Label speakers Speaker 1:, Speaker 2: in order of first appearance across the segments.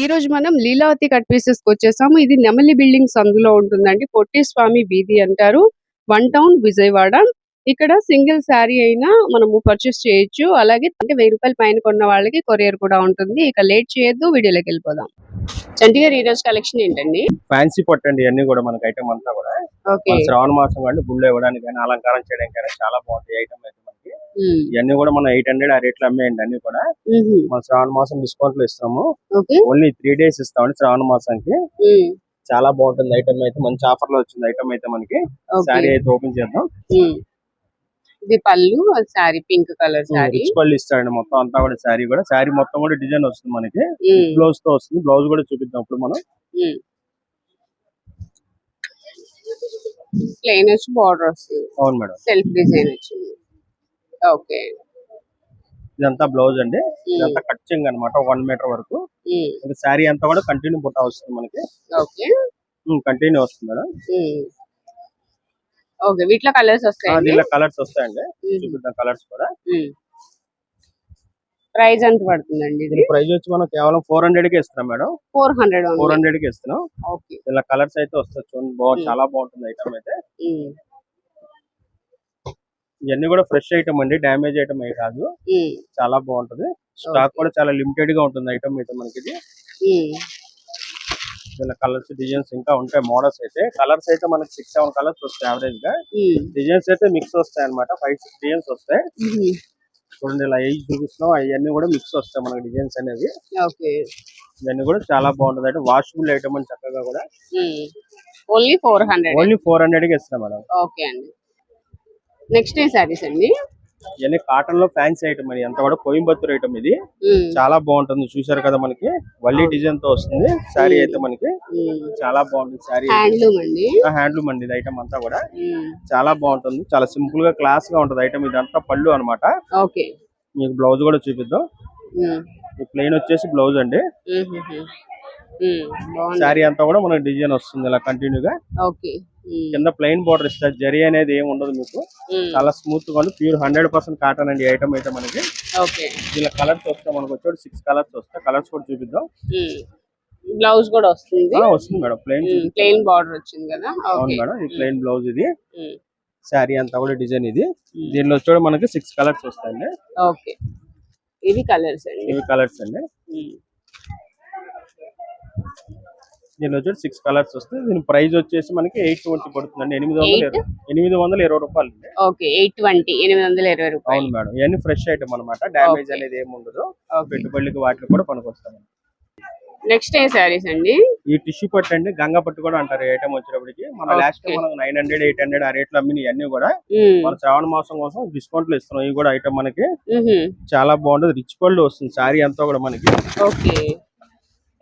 Speaker 1: ఈ రోజు మనం లీలావతి కట్ పీసెస్కి వచ్చేసాము. ఇది నెమలి బిల్డింగ్స్ అందులో ఉంటుందండి. పొట్టి స్వామి వీధి అంటారు. One town Vijayawada. ఇక్కడ సింగిల్ శారీ అయినా మనము పర్చేస్ చేయొచ్చు. అలాగే అంటే వెయ్యి రూపాయల పైన కొన్న వాళ్ళకి కొరియర్ కూడా ఉంటుంది. ఇక లేట్ చేయొద్దు. వీడియోలోకి వెళ్ళిపోదాం. చంటి గారు ఈ రోజు కలెక్షన్ ఏంటండి?
Speaker 2: ఫ్యాన్సీ పట్టండి. ఇవన్నీ కూడా మనకి ఐటమ్ అంతా కూడా. శ్రావణ మాసం కానీ గుళ్ళు ఇవ్వడానికి కానీ అలంకారం చేయడానికి చాలా బాగుంటాయి. ఐటమ్ అయితే ఇవన్నీ కూడా మనం ఎయిట్ హండ్రెడ్ ఆ రేట్లు అమ్మేయండి అన్ని కూడా. మన శ్రావణ మాసం డిస్కౌంట్లో ఇస్తాము ఓన్లీ త్రీ డేస్ ఇస్తామండి శ్రావణ మాసానికి. చాలా బాగుంటుంది ఐటమ్ అయితే మంచి ఆఫర్లో వచ్చింది ఐటమ్ అయితే మనకి. శారీ అయితే ఓపెన్ చేద్దాం.
Speaker 1: ఇది పళ్ళు sari pink colour sari.
Speaker 2: Rich పళ్ళు ఇస్తాడండి మొత్తం అంతా కూడా శారీ కూడా. శారీ మొత్తం కూడా డిజైన్ వస్తుంది మనకి. బ్లౌజ్తో వస్తుంది. బ్లౌజ్ కూడా చూపిద్దాం ఇప్పుడు మనం.
Speaker 1: ప్లెయిన్ వచ్చి బార్డర్ వస్తుంది.
Speaker 2: అవును మేడం.
Speaker 1: సెల్ఫ్ డిజైన్ వచ్చింది. ఓకే.
Speaker 2: ఇదంతా బ్లౌజ్ అండి. ఇదంతా కట్చింగ్ అన్నమాట వన్ మీటర్ వరకు. శారీ అంతా కూడా కంటిన్యూ బుట్ట వస్తుంది మనకి.
Speaker 1: ఓకే.
Speaker 2: కంటిన్యూ వస్తుంది మేడం.
Speaker 1: ఓకే వీటిలో కలర్స్
Speaker 2: ఆ,
Speaker 1: వస్తాయండి
Speaker 2: దీనిలో కలర్స్ వస్తాయండి. చూపిద్దాం కలర్స్ కూడా.
Speaker 1: ప్రైస్ ఎంత పడుతుందండి ఇది?
Speaker 2: ప్రైస్ వచ్చి మనం కేవలం ఫోర్ హండ్రెడ్కి ఇస్తున్నాం మేడం.
Speaker 1: ఫోర్ హండ్రెడ్
Speaker 2: ఫోర్ హండ్రెడ్కి ఇస్తున్నాం.
Speaker 1: ఓకే.
Speaker 2: ఇలా కలర్స్ అయితే వస్తాయి చూడండి. బాగా. చాలా బాగుంటుంది ఐటమ్ అయితే. ఇవన్నీ కూడా ఫ్రెష్ ఐటమ్ అండి డ్యామేజ్ ఐటమ్ ఏ కాదు. చాలా బాగుంటది. స్టాక్. కూడా చాలా లిమిటెడ్గా ఉంటుంది ఐటమ్ అయితే మనకి ఇలా కలర్స్ డిజైన్స్ ఇంకా ఉంటాయి మోడల్స్ అయితే. కలర్స్ అయితే మనకి సిక్స్ సెవెన్ కలర్స్ వస్తాయి యావరేజ్గా. డిజైన్స్ అయితే మిక్స్ వస్తాయి అన్నమాట. ఫైవ్ సిక్స్ డిజైన్స్ వస్తాయి. చూడండి ఇలా ఏజ్ చూపిస్తున్నాం అవన్నీ కూడా మిక్స్ వస్తాయి మనకి డిజైన్స్ అనేవి. ఇవన్నీ కూడా చాలా బాగుంటుంది. అంటే వాషబుల్ ఐటమ్ అని చక్కగా కూడా.
Speaker 1: Only four hundred
Speaker 2: only four హండ్రెడ్కి ఇస్తున్నాం మేడం.
Speaker 1: ఓకే అండి. నెక్స్ట్ ఏ సారీస్ అండి.
Speaker 2: ఇవన్నీ కాటన్లో ఫ్యాన్సీ ఐటమ్ అని అంతా కూడా కోయంబత్తూర్ ఐటమ్ ఇది. చాలా బాగుంటుంది. చూసారు కదా మనకి? వల్లి డిజైన్తో వస్తుంది. శారీ అయితే మనకి. చాలా బాగుంటుంది శారీ
Speaker 1: హ్యాండ్లూమ్ అండి.
Speaker 2: హ్యాండ్లూమ్ అండి ఇది ఐటమ్ అంతా కూడా. చాలా బాగుంటుంది. చాలా సింపుల్గా క్లాస్గా ఉంటుంది ఐటమ్ ఇదంతా పళ్ళు అన్నమాట.
Speaker 1: ఓకే
Speaker 2: మీకు బ్లౌజ్ కూడా చూపిద్దాం. ప్లెయిన్ వచ్చేసి బ్లౌజ్ అండి. శారీ అంతా కూడా మనకి డిజైన్ వస్తుంది ఇలా కంటిన్యూ గా
Speaker 1: ఓకే.
Speaker 2: కింద ప్లెయిన్ బోర్డర్ ఇస్తారు. జరీ అనేది ఏమి ఉండదు మీకు. చాలా స్మూత్గా ప్యూర్ హండ్రెడ్ పర్సెంట్ కాటన్ అండి ఐటమ్ అయితే మనకి
Speaker 1: ఓకే.
Speaker 2: ఇలా కలర్స్ వస్తాయి మనకు వచ్చి సిక్స్ కలర్స్ వస్తాయి. కలర్స్ కూడా చూపిద్దాం.
Speaker 1: బ్లౌజ్ కూడా వస్తుంది.
Speaker 2: వస్తుంది మేడం. ప్లెయిన్.
Speaker 1: ప్లెయిన్ బార్డర్ వచ్చింది కదా.
Speaker 2: అవును మేడం. ఈ ప్లెయిన్ బ్లౌజ్ ఇది. శారీ అంతా కూడా డిజైన్ ఇది. దీనిలో వచ్చి మనకి సిక్స్ కలర్స్ వస్తాయండి.
Speaker 1: ఓకే. ఇవి కలర్స్ అండి.
Speaker 2: ఇవి కలర్స్ అండి. దీనిలో వచ్చి సిక్స్ కలర్స్ వస్తాయి దీని ప్రైస్ వచ్చేసి మనకి ఎయిట్ ట్వంటీ పడుతుందండి. ఎనిమిది వందల ఇరవై ఎనిమిది వందల ఇరవై రూపాయలు
Speaker 1: ఓకే ఎయిట్ ట్వంటీ ఎనిమిది వందల ఇరవై
Speaker 2: అవును
Speaker 1: రూపాయలు
Speaker 2: మేడం. ఇవన్నీ ఫ్రెష్ ఐటమ్ అన్నమాట. డ్యామేజ్. అనేది ఏమి ఉండదు.
Speaker 1: ఓకే
Speaker 2: పెట్టుబడులకి వాటికి కూడా పనికొస్తాయి.
Speaker 1: నెక్స్ట్ ఏ సారీస్ అండి?
Speaker 2: ఈ టిష్యూ పట్టు అండి గంగ పట్టు కూడా అంటారు ఈ ఐటమ్ వచ్చేటప్పటికి. మన లాస్ట్
Speaker 1: Okay.
Speaker 2: మనకు నైన్ హండ్రెడ్ ఎయిట్ హండ్రెడ్ ఆ రేట్లు అమ్మిన ఇవన్నీ కూడా
Speaker 1: మ్మ్.
Speaker 2: మన శ్రావణ మాసం కోసం డిస్కౌంట్లో ఇస్తున్నాం. ఇవి కూడా ఐటమ్ మనకి. చాలా బాగుంటుంది. రిచ్ పళ్ళు వస్తుంది. శారీ అంతా కూడా మనకి.
Speaker 1: ఓకే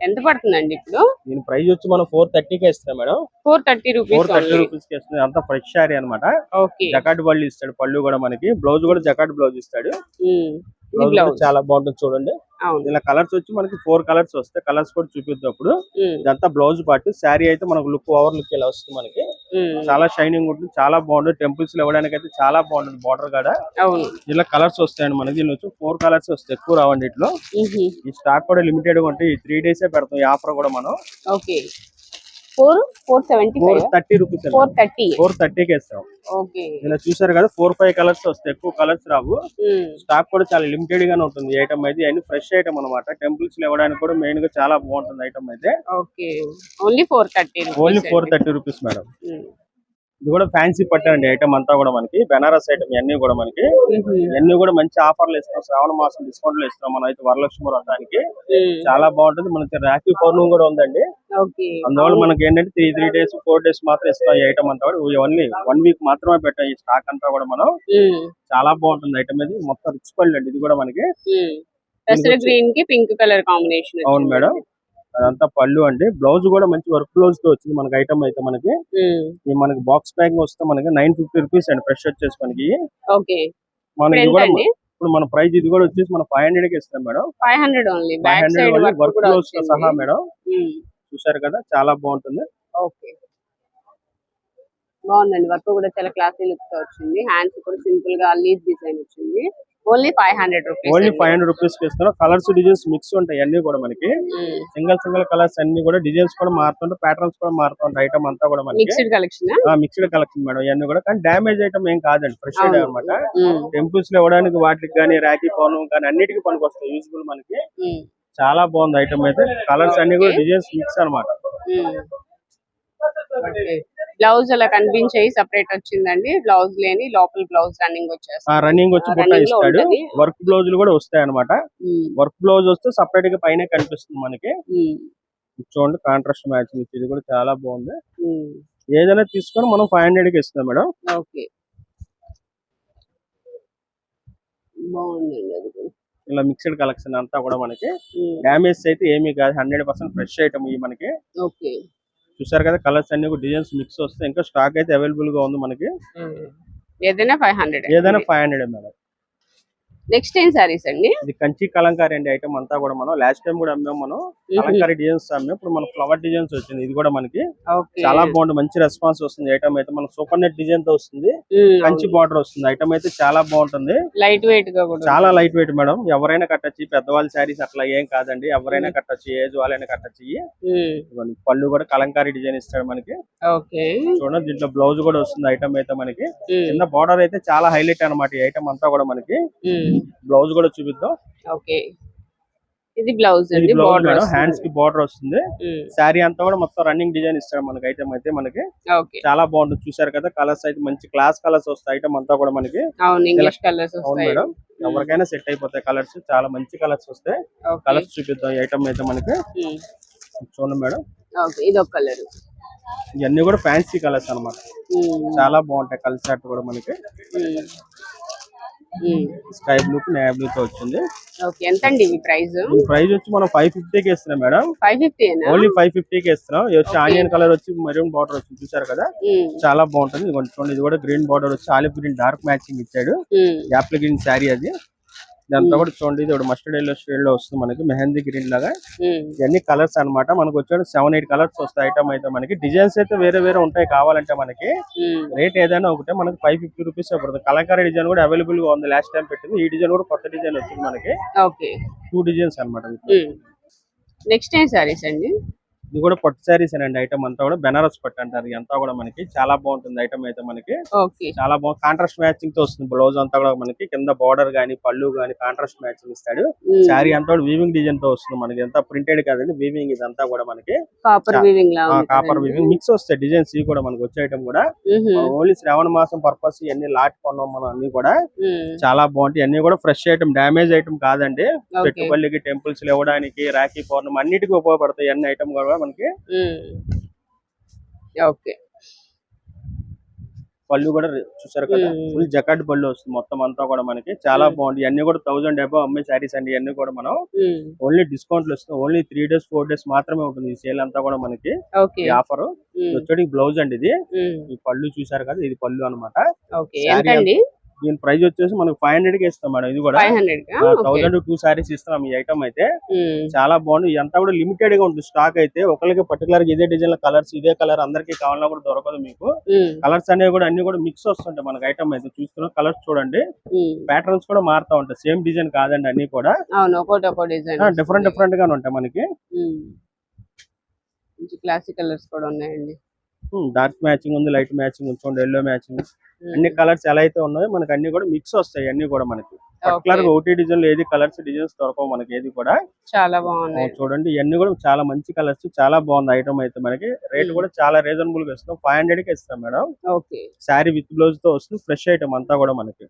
Speaker 1: ఎంత పడుతుందండి ఇప్పుడు?
Speaker 2: దీని ప్రైస్ వచ్చి మనం ఫోర్ థర్టీకే ఇస్తున్నాం madam.
Speaker 1: Four thirty
Speaker 2: four
Speaker 1: rupees
Speaker 2: thirty రూపీస్కి ఇస్తుంది అంతా ఫ్రెష్ శారీ అన్నమాట.
Speaker 1: ఓకే.
Speaker 2: జకాట్ పళ్ళు ఇస్తాడు పళ్ళు కూడా మనకి. బ్లౌజ్ కూడా జకాట్ బ్లౌజ్ ఇస్తాడు. చాలా బాగుంటుంది చూడండి.
Speaker 1: అవును.
Speaker 2: ఇలా కలర్స్ వచ్చి మనకి ఫోర్ కలర్స్ వస్తాయి. కలర్స్ కూడా చూపిద్దాం ఇప్పుడు.
Speaker 1: మ్మ్.
Speaker 2: ఇదంతా బ్లౌజ్ పార్ట్ శారీ అయితే మనకు లుక్ ఓవర్ లుక్ ఇలా వస్తుంది మనకి. చాలా షైనింగ్ ఉంటుంది చాలా బాగుంటుంది. టెంపుల్స్లో ఇవ్వడానికి అయితే చాలా బాగుంటుంది బార్డర్ కాడ. ఇలా కలర్స్ వస్తాయండి మనకి వచ్చి ఫోర్ కలర్స్ వస్తాయి ఎక్కువ రావండి ఇట్లో. ఈ స్టాక్ కూడా లిమిటెడ్గా ఉంటాయి ఈ త్రీ డేసే పెడతాం ఈ ఆఫర్ కూడా మనం.
Speaker 1: Four four seventy
Speaker 2: four thirty rupees
Speaker 1: four thirty.
Speaker 2: Four థర్టీకి ఇస్తాం.
Speaker 1: ఓకే.
Speaker 2: ఇలా చూసారు కదా ఫోర్ ఫైవ్ కలర్స్ వస్తాయి ఎక్కువ కలర్స్ రావు. స్టాక్ కూడా చాలా లిమిటెడ్ గానే ఉంటుంది ఐటమ్ అయితే. అన్ని ఫ్రెష్ ఐటమ్ అనమాట టెంపుల్స్లో ఇవ్వడానికి కూడా మెయిన్గా చాలా బాగుంటుంది ఐటమ్ అయితే.
Speaker 1: Okay. Only four thirty
Speaker 2: only four thirty rupees madam. ఇది కూడా ఫ్యాన్సీ పట్టు అండి ఐటమ్ అంతా కూడా మనకి. బెనారస్ ఐటమ్ ఇవన్నీ కూడా మనకి. ఇవన్నీ కూడా మంచి ఆఫర్లు ఇస్తాం శ్రావణ మాసం డిస్కౌంట్లో ఇస్తాం మనం అయితే వరలక్ష్మి వ్రతానికి చాలా బాగుంటుంది. మనకి రాఖీ పౌర్ణమి కూడా ఉందండి. అందువల్ల మనకి ఏంటంటే three three days four days మాత్రం ఇస్తాం ఈ ఐటమ్ అంతా కూడా. ఓన్లీ వన్ వీక్ మాత్రమే పెట్టాం ఈ స్టాక్ అంతా కూడా మనం. చాలా బాగుంటుంది ఐటమ్ ఇది. మొత్తం రిచ్ పళ్ళు అండి. ఇది కూడా మనకి.
Speaker 1: గ్రీన్కి పింక్ కలర్ కాంబినేషన్
Speaker 2: అవును మేడం. అదంతా పళ్ళు అండి. బ్లౌజ్ కూడా మంచి వర్క్ బ్లౌజ్తో వచ్చింది. మనకి ఐటమ్ అయితే మనకి. మనకి బాక్స్ ప్యాకింగ్ వస్తే మనకి నైన్ ఫిఫ్టీ రూపీస్ అండి ఫ్రెష్ వచ్చేసి మనకి. ఇది
Speaker 1: ఎంత
Speaker 2: కూడా ఇప్పుడు మన ప్రైస్ ఇది కూడా వచ్చేసి మనం ఫైవ్ హండ్రెడ్కి ఇస్తాం madam.
Speaker 1: Five hundred only
Speaker 2: five hundred
Speaker 1: work
Speaker 2: work బ్లౌజ్తో సహా మేడం. చూసారు కదా చాలా బాగుంటుంది.
Speaker 1: ఓకే. బాగుందండి. వర్క్ కూడా చాలా క్లాసీ లుక్తో వచ్చింది. హ్యాండ్స్ కూడా సింపుల్గా లీఫ్ డిజైన్ వచ్చింది. Only five hundred rupees
Speaker 2: only five hundred రూపీస్కి ఇస్తున్నాం. కలర్స్ డిజైన్స్ మిక్స్ ఉంటాయి అన్ని కూడా మనకి. సింగల్ సింగల్ కలర్స్ అన్ని కూడా డిజైన్స్ కూడా మారుతుంటాయి ప్యాటర్న్స్ కూడా మారుతుంటాయి ఐటమ్ అంతా కూడా మనకి.
Speaker 1: Mixed collection
Speaker 2: mixed collection madam ఇవన్నీ కూడా. కానీ డ్యామేజ్ ఐటమ్ ఏం కాదండి ఫ్రెష్ అనమాట టెంపుల్స్లో ఇవ్వడానికి వాటికి కానీ రాఖీ పౌర్ణం కానీ అన్నిటికీ పనికి వస్తాయి యూజ్ఫుల్ మనకి చాలా బాగుంది ఐటమ్ అయితే. కలర్స్ అన్ని కూడా డిజైన్స్ మిక్స్ అన్నమాట.
Speaker 1: బ్లౌజ్ అలా కనిపించేవి సెపరేట్ వచ్చిందండి. బ్లౌజ్ లేని లోపల బ్లౌజ్ రన్నింగ్
Speaker 2: ఆ
Speaker 1: వచ్చేస్తుంది
Speaker 2: రన్నింగ్ వచ్చి బుట్ట ఇస్తాడు. వర్క్ బ్లౌజులు కూడా వస్తాయి అనమాట వర్క్ బ్లౌజ్ వస్తే సపరేట్గా పైన కనిపిస్తుంది మనకి. చూడండి కాంట్రాస్ట్ మ్యాచింగ్ ఇది కూడా చాలా బాగుంది. ఏదైనా తీసుకొని మనం ఫైవ్ హండ్రెడ్కి ఇస్తాం మేడం.
Speaker 1: ఓకే. బాగుందండి.
Speaker 2: ఇలా మిక్స్డ్ కలెక్షన్ అంతా కూడా మనకి.
Speaker 1: ఉమ్,
Speaker 2: డ్యామేజ్ అయితే ఏమీ కాదు. హండ్రెడ్ పర్సెంట్ ఫ్రెష్ ఐటమ్ ఇవి మనకి.
Speaker 1: ఓకే.
Speaker 2: చూసారు కదా కలర్స్ అన్ని డిజైన్స్ మిక్స్ వస్తాయి ఇంకా స్టాక్ అయితే అవైలబుల్గా ఉంది మనకి.
Speaker 1: ఏదైనా ఫైవ్ హండ్రెడ్
Speaker 2: ఏదైనా ఫైవ్ హండ్రెడ్ మేడం.
Speaker 1: నెక్స్ట్ ఏం సారీస్ అండి?
Speaker 2: ఇది కంచి కలంకారీ అండి ఐటమ్ అంతా కూడా మనం. లాస్ట్ టైం కూడా అమ్మాం మనం. కలంకారీ డిజైన్స్ అమ్మాం. ఇప్పుడు మన ఫ్లవర్ డిజైన్స్ వచ్చింది. ఇది కూడా మనకి. చాలా బాగుంది. మంచి రెస్పాన్స్ వస్తుంది ఐటమ్ అయితే. మన సూపర్ నెట్ డిజైన్తో వస్తుంది. కంచి బార్డర్ వస్తుంది. ఐటమ్ అయితే చాలా బాగుంటుంది.
Speaker 1: లైట్ వెయిట్గా కూడా.
Speaker 2: చాలా లైట్ వెయిట్ మేడం ఎవరైనా కట్టొచ్చు. పెద్దవాళ్ళ శారీస్ అట్లా ఏం కాదండి. ఎవరైనా కట్టొచ్చు. ఏజ్ వాళ్ళైనా కట్టొచ్చు. పళ్ళు కూడా కలంకారీ డిజైన్ ఇస్తాడు మనకి. చూడండి. దీంట్లో బ్లౌజ్ కూడా వస్తుంది. ఐటమ్ అయితే మనకి. కింద బార్డర్ అయితే చాలా హైలైట్ అన్నమాట ఈ ఐటమ్ అంతా కూడా మనకి. బ్లౌజ్ కూడా చూపిద్దాం.
Speaker 1: ఓకే. ఇది బ్లౌజ్
Speaker 2: ఇది
Speaker 1: అండి
Speaker 2: బ్లౌజ్
Speaker 1: బార్డర్
Speaker 2: మేడం హ్యాండ్స్కి బార్డర్ వస్తుంది. శారీ అంతా కూడా మొత్తం రన్నింగ్ డిజైన్ ఇస్తాడు మనకి ఐటమ్ అయితే మనకి.
Speaker 1: ఓకే.
Speaker 2: చాలా బాగుంటుంది చూసారు కదా కలర్స్ అయితే మంచి క్లాస్ కలర్స్ వస్తాయి ఐటమ్ అంతా కూడా మనకి.
Speaker 1: అవును ఇంగ్లీష్ కలర్స్
Speaker 2: అవును
Speaker 1: వస్తాయి.
Speaker 2: మేడం. ఎవరికైనా సెట్ అయిపోతాయి కలర్స్ చాలా మంచి కలర్స్ వస్తాయి. కలర్స్ చూపిద్దాం ఐటమ్ అయితే మనకి. చూడండి మేడం.
Speaker 1: ఓకే ఇది ఒక కలర్
Speaker 2: ఇవన్నీ కూడా ఫ్యాన్సీ కలర్స్ అన్నమాట. చాలా బాగుంటాయి కలర్ చార్ట్ కూడా మనకి. స్కై బ్లూ నేవీ బ్లూ తో వచ్చింది.
Speaker 1: ఓకే ఎంత అండి ఇవి ప్రైస్?
Speaker 2: దీని ప్రైస్ వచ్చి మనం ఫైవ్ ఫిఫ్టీకి ఇస్తున్నాం madam.
Speaker 1: Five fifty
Speaker 2: only five ఫిఫ్టీకి ఇస్తున్నాం. ఇది వచ్చి ఆనియన్ కలర్ వచ్చి మెరూన్ బార్డర్ వచ్చి చూసారు కదా? చాలా బాగుంటుంది. చూడండి ఇది కూడా గ్రీన్ బార్డర్ వచ్చి ఆలివ్ గ్రీన్ డార్క్ మ్యాచింగ్ ఇచ్చాడు. యాప్ల గ్రీన్ శారీ అది. ఇదంతా కూడా చూడండి ఇది ఒకటి మస్టర్డ్ ఎల్లో షేడ్లో వస్తుంది మనకి మెహందీ గ్రీన్ లాగా. ఇవన్నీ కలర్స్ అన్నమాట. మనకు వచ్చాడు సెవెన్ ఎయిట్ కలర్స్ వస్తాయి ఐటమ్ అయితే మనకి. డిజైన్స్ అయితే వేరే వేరే ఉంటాయి కావాలంటే మనకి. రేట్ ఏదైనా ఒకటే మనకి ఫైవ్ ఫిఫ్టీ రూపీస్ పడుతుంది. కలంకారీ డిజైన్ కూడా అవైలబుల్గా ఉంది లాస్ట్ టైం పెట్టింది. ఈ డిజైన్ కూడా కొత్త డిజైన్ వచ్చింది మనకి.
Speaker 1: ఓకే.
Speaker 2: టూ డిజైన్స్ అన్నమాట.
Speaker 1: నెక్స్ట్ ఏం సారీస్ అండి?
Speaker 2: ఇది కూడా పట్టు శారీస్ అండి ఐటమ్ అంతా కూడా బెనారస్ పట్టు అంటారు. ఇదంతా కూడా మనకి చాలా బాగుంటుంది ఐటమ్ అయితే మనకి. చాలా బాగుంది కాంట్రాస్ట్ మ్యాచింగ్తో వస్తుంది. బ్లౌజ్ అంతా కూడా మనకి కింద బార్డర్ గానీ పళ్ళు గానీ కాంట్రాస్ట్ మ్యాచింగ్ ఇస్తాడు. శారీ అంతా కూడా వీవింగ్ డిజైన్తో వస్తుంది మనకి. ఎంత ప్రింటెడ్ కాదండి. వీవింగ్ ఇదంతా కూడా మనకి
Speaker 1: copper weaving
Speaker 2: copper. Weaving mix వస్తాయి డిజైన్స్ ఇవి కూడా మనకి వచ్చే ఐటమ్ కూడా. ఓన్లీ శ్రావణ మాసం పర్పస్ ఇవన్నీ లాట్ కొన్నాం మనం అన్ని కూడా. చాలా బాగుంటాయి. అన్ని కూడా ఫ్రెష్ ఐటమ్ డ్యామేజ్ ఐటమ్ కాదండి.
Speaker 1: ఓకే.
Speaker 2: పెట్టుబడికి టెంపుల్స్ ఇవ్వడానికి రాఖీ పౌర్ణమి అన్నిటికీ ఉపయోగపడతాయి. అన్ని ఐటమ్ కూడా మనకి.
Speaker 1: ఓకే.
Speaker 2: పళ్ళు కూడా చూసారు కదా. ఫుల్ జకాట్ పళ్ళు వస్తుంది. మొత్తం అంతా కూడా మనకి. చాలా బాగుంది. ఇవన్నీ కూడా థౌసండ్ అబౌవ్ అమ్మే శారీస్ అండి. ఇవన్నీ కూడా మనం. ఓన్లీ డిస్కౌంట్లు వస్తుంది only three days four days మాత్రమే ఉంటుంది. ఈ సేల్ అంతా కూడా మనకి. ఆఫర్
Speaker 1: మ్మ్.
Speaker 2: వచ్చేది బ్లౌజ్ అండి ఇది. ఈ పళ్ళు చూసారు కదా? ఇది పళ్ళు
Speaker 1: అండి
Speaker 2: దీని ప్రైస్ వచ్చేసి మనకి ఫైవ్ హండ్రెడ్కి ఇస్తాం మేడం ఇది కూడా. థౌసండ్ టూ సారీస్ ఇస్తున్నాం ఈ ఐటమ్ అయితే. చాలా బాగుంది. ఇదంతా కూడా లిమిటెడ్గా ఉంటుంది స్టాక్ అయితే. ఒకరికి పర్టికులర్గా ఇదే డిజైన్ కలర్స్ ఇదే కలర్ అందరికి కావాలన్నా కూడా దొరకదు మీకు. కలర్స్ అనేవి కూడా అన్ని కూడా మిక్స్ వస్తుంటాయి మనకి ఐటమ్ అయితే. చూస్తున్నాం కలర్స్ చూడండి. ప్యాటర్న్స్ కూడా మారుతా ఉంటాయి. సేమ్ డిజైన్ కాదండి అన్ని కూడా. డిఫరెంట్ డిఫరెంట్గా ఉంటాయి మనకి.
Speaker 1: క్లాసిక్ కలర్స్ కూడా ఉన్నాయండి.
Speaker 2: డార్క్ మ్యాచింగ్ ఉంది లైట్ మ్యాచింగ్ ఉంది చూడండి ఎల్లో మ్యాచింగ్ అన్ని కలర్స్ ఎలా అయితే ఉన్నాయో మనకి అన్ని కూడా మిక్స్ వస్తాయి అన్ని కూడా మనకి. పర్టికులర్గా ఒకటి డిజైన్లో ఏది కలర్స్ డిజైన్స్ దొరకవు మనకి ఏది కూడా.
Speaker 1: చాలా బాగున్నాయి.
Speaker 2: చూడండి ఇవన్నీ కూడా చాలా మంచి కలర్స్ చాలా బాగుంది ఐటమ్ అయితే మనకి. రేట్. కూడా చాలా రీజనబుల్గా ఇస్తాం. ఫైవ్ హండ్రెడ్కి ఇస్తాం మేడం.
Speaker 1: ఓకే.
Speaker 2: శారీ విత్ బ్లౌజ్తో వస్తుంది ఫ్రెష్ ఐటమ్ అంతా కూడా మనకి.